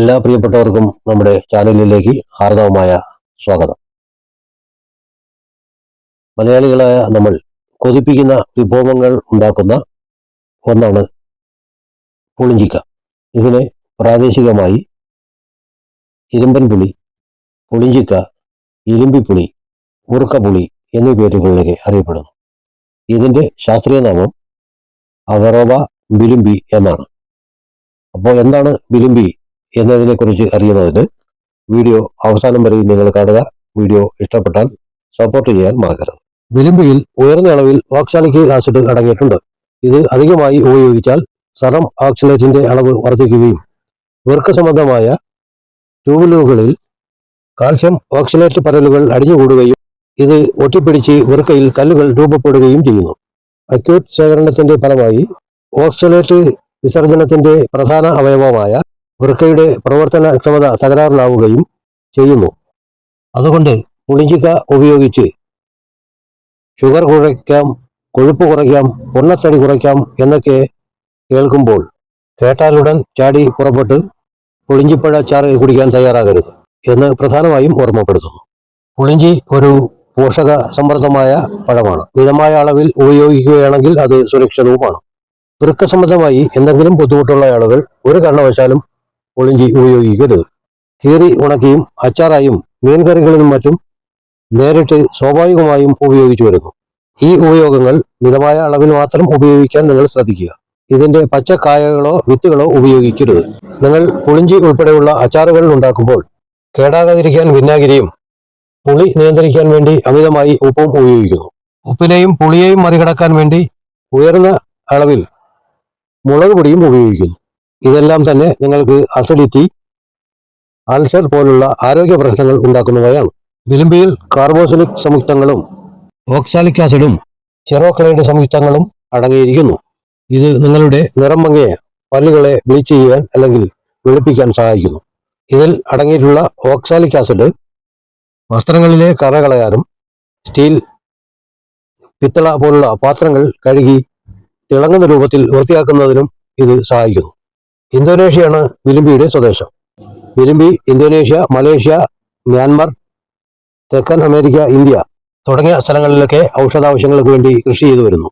എല്ലാ പ്രിയപ്പെട്ടവർക്കും നമ്മുടെ ചാനലിലേക്ക് ഹാർദവമായ സ്വാഗതം. മലയാളികളായ നമ്മൾ കൊതിപ്പിക്കുന്ന വിഭവങ്ങൾ ഉണ്ടാക്കുന്ന ഒന്നാണ് പുളിഞ്ചിക്ക. ഇതിനെ പ്രാദേശികമായി ഇരുമ്പൻ പുളി പുളിഞ്ചിക്ക ഇരുമ്പിപ്പുളി ഉറുക്കപ്പുളി എന്നീ പേരുകളിലേക്ക് അറിയപ്പെടുന്നു. ഇതിന്റെ ശാസ്ത്രീയ നാമം അവറോവ ബിലുംബി എന്നാണ്. അപ്പോൾ എന്താണ് ബിലുംബി? എന്നതിനെക്കുറിച്ച് അറിയുന്നതിന് വീഡിയോ അവസാനം വരെ നിങ്ങൾ കാണുക. വീഡിയോ ഇഷ്ടപ്പെട്ടാൽ സപ്പോർട്ട് ചെയ്യാൻ മറക്കരുത്. വിലുമ്പിയിൽ ഉയർന്ന അളവിൽ ഓക്സാലിക് ആസിഡ് അടങ്ങിയിട്ടുണ്ട്. ഇത് അധികമായി ഉപയോഗിച്ചാൽ സറം ഓക്സലേറ്റിന്റെ അളവ് വർദ്ധിക്കുകയും വൃക്ക സംബന്ധമായ ട്യൂബുലുകളിൽ കാൽസ്യം ഓക്സലേറ്റ് പരലുകൾ അടിഞ്ഞുകൂടുകയും ഇത് ഒട്ടിപ്പിടിച്ച് വൃക്കയിൽ കല്ലുകൾ രൂപപ്പെടുകയും ചെയ്യുന്നു. അക്യൂട്ട് ശേഖരണത്തിന്റെ ഫലമായി ഓക്സലേറ്റ് വിസർജനത്തിന്റെ പ്രധാന അവയവമായ വൃക്കയുടെ പ്രവർത്തനക്ഷമത തകരാറിലാവുകയും ചെയ്യുന്നു. അതുകൊണ്ട് പുളിഞ്ചിക്ക ഉപയോഗിച്ച് ഷുഗർ കുറയ്ക്കാം കൊഴുപ്പ് കുറയ്ക്കാം പൊണ്ണത്തടി കുറയ്ക്കാം എന്നൊക്കെ കേൾക്കുമ്പോൾ കേട്ടാലുടൻ ചാടി പുറപ്പെട്ട് പുളിഞ്ചിപ്പഴ ചാറ് കുടിക്കാൻ തയ്യാറാകരുത് എന്ന് പ്രധാനമായും ഓർമ്മപ്പെടുത്തുന്നു. പുളിഞ്ചി ഒരു പോഷക സമൃദ്ധമായ പഴമാണ്. മിതമായ അളവിൽ ഉപയോഗിക്കുകയാണെങ്കിൽ അത് സുരക്ഷിതവുമാണ്. വൃക്ക സംബന്ധമായി എന്തെങ്കിലും ബുദ്ധിമുട്ടുള്ള ആളുകൾ ഒരു കാരണവശാലും പുളിഞ്ചി ഉപയോഗിക്കരുത്. കീറി ഉണക്കിയും അച്ചാറായും മീൻകറികളിലും മറ്റും നേരിട്ട് സ്വാഭാവികമായും ഉപയോഗിച്ചു വരുന്നു. ഈ ഉപയോഗങ്ങൾ മിതമായ അളവിൽ മാത്രം ഉപയോഗിക്കാൻ നിങ്ങൾ ശ്രദ്ധിക്കുക. ഇതിന്റെ പച്ചക്കായകളോ വിത്തുകളോ ഉപയോഗിക്കരുത്. നിങ്ങൾ പുളിഞ്ചി ഉൾപ്പെടെയുള്ള അച്ചാറുകൾ ഉണ്ടാക്കുമ്പോൾ കേടാകാതിരിക്കാൻ വിനാഗിരിയും പുളി നിയന്ത്രിക്കാൻ വേണ്ടി അമിതമായി ഉപ്പും ഉപയോഗിക്കുന്നു. ഉപ്പിനെയും പുളിയെയും മറികടക്കാൻ വേണ്ടി ഉയർന്ന അളവിൽ മുളക് പൊടിയും ഉപയോഗിക്കുന്നു. ഇതെല്ലാം തന്നെ നിങ്ങൾക്ക് അസിഡിറ്റി അൾസർ പോലുള്ള ആരോഗ്യ പ്രശ്നങ്ങൾ ഉണ്ടാക്കുന്നവയാണ്. വിലുമ്പിയിൽ കാർബോസിലിക് സംയുക്തങ്ങളും ഓക്സാലിക് ആസിഡും ചെറോക്ലൈഡ് സംയുക്തങ്ങളും അടങ്ങിയിരിക്കുന്നു. ഇത് നിങ്ങളുടെ നിറം മങ്ങിയ പല്ലുകളെ ബ്ലീച്ച് ചെയ്യാൻ അല്ലെങ്കിൽ വെളുപ്പിക്കാൻ സഹായിക്കുന്നു. ഇതിൽ അടങ്ങിയിട്ടുള്ള ഓക്സാലിക് ആസിഡ് വസ്ത്രങ്ങളിലെ കറ കളയാനും സ്റ്റീൽ പിത്തള പോലുള്ള പാത്രങ്ങൾ കഴുകി തിളങ്ങുന്ന രൂപത്തിൽ വൃത്തിയാക്കുന്നതിനും ഇത് സഹായിക്കുന്നു. ഇന്തോനേഷ്യയാണ് വിലുമ്പിയുടെ സ്വദേശം. വിലുമ്പി ഇന്തോനേഷ്യ മലേഷ്യ മ്യാൻമർ തെക്കൻ അമേരിക്ക ഇന്ത്യ തുടങ്ങിയ സ്ഥലങ്ങളിലൊക്കെ ഔഷധാവശ്യങ്ങൾക്ക് വേണ്ടി കൃഷി ചെയ്തു വരുന്നു.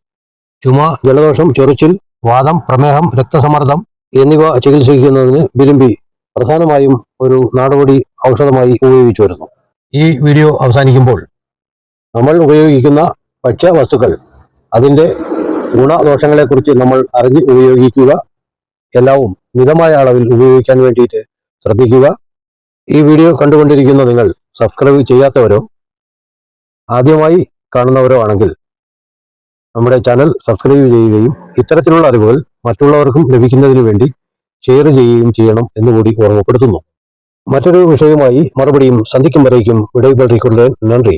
ചുമ ജലദോഷം ചൊറിച്ചിൽ വാദം പ്രമേഹം രക്തസമ്മർദ്ദം എന്നിവ ചികിത്സിക്കുന്നതിന് വിലുമ്പി പ്രധാനമായും ഒരു നാടുപടി ഔഷധമായി ഉപയോഗിച്ചു വരുന്നു. ഈ വീഡിയോ അവസാനിക്കുമ്പോൾ നമ്മൾ ഉപയോഗിക്കുന്ന ഭക്ഷ്യവസ്തുക്കൾ അതിന്റെ ഗുണദോഷങ്ങളെക്കുറിച്ച് നമ്മൾ അറിഞ്ഞ് ഉപയോഗിക്കുക എല്ലാവും മിതമായ അളവിൽ ഉപയോഗിക്കാൻ വേണ്ടിയിട്ട് ശ്രദ്ധിക്കുക. ഈ വീഡിയോ കണ്ടുകൊണ്ടിരിക്കുന്ന നിങ്ങൾ സബ്സ്ക്രൈബ് ചെയ്യാത്തവരോ ആദ്യമായി കാണുന്നവരോ ആണെങ്കിൽ നമ്മുടെ ചാനൽ സബ്സ്ക്രൈബ് ചെയ്യുകയും ഇത്തരത്തിലുള്ള അറിവുകൾ മറ്റുള്ളവർക്കും ലഭിക്കുന്നതിന് വേണ്ടി ഷെയർ ചെയ്യുകയും ചെയ്യണം എന്നുകൂടി ഓർമ്മപ്പെടുത്തുന്നു. മറ്റൊരു വിഷയവുമായി മറുപടിയും സന്ധിക്കും വരേക്കും. വിടവിപ്പറ്റിക്കൊണ്ട് നന്ദി.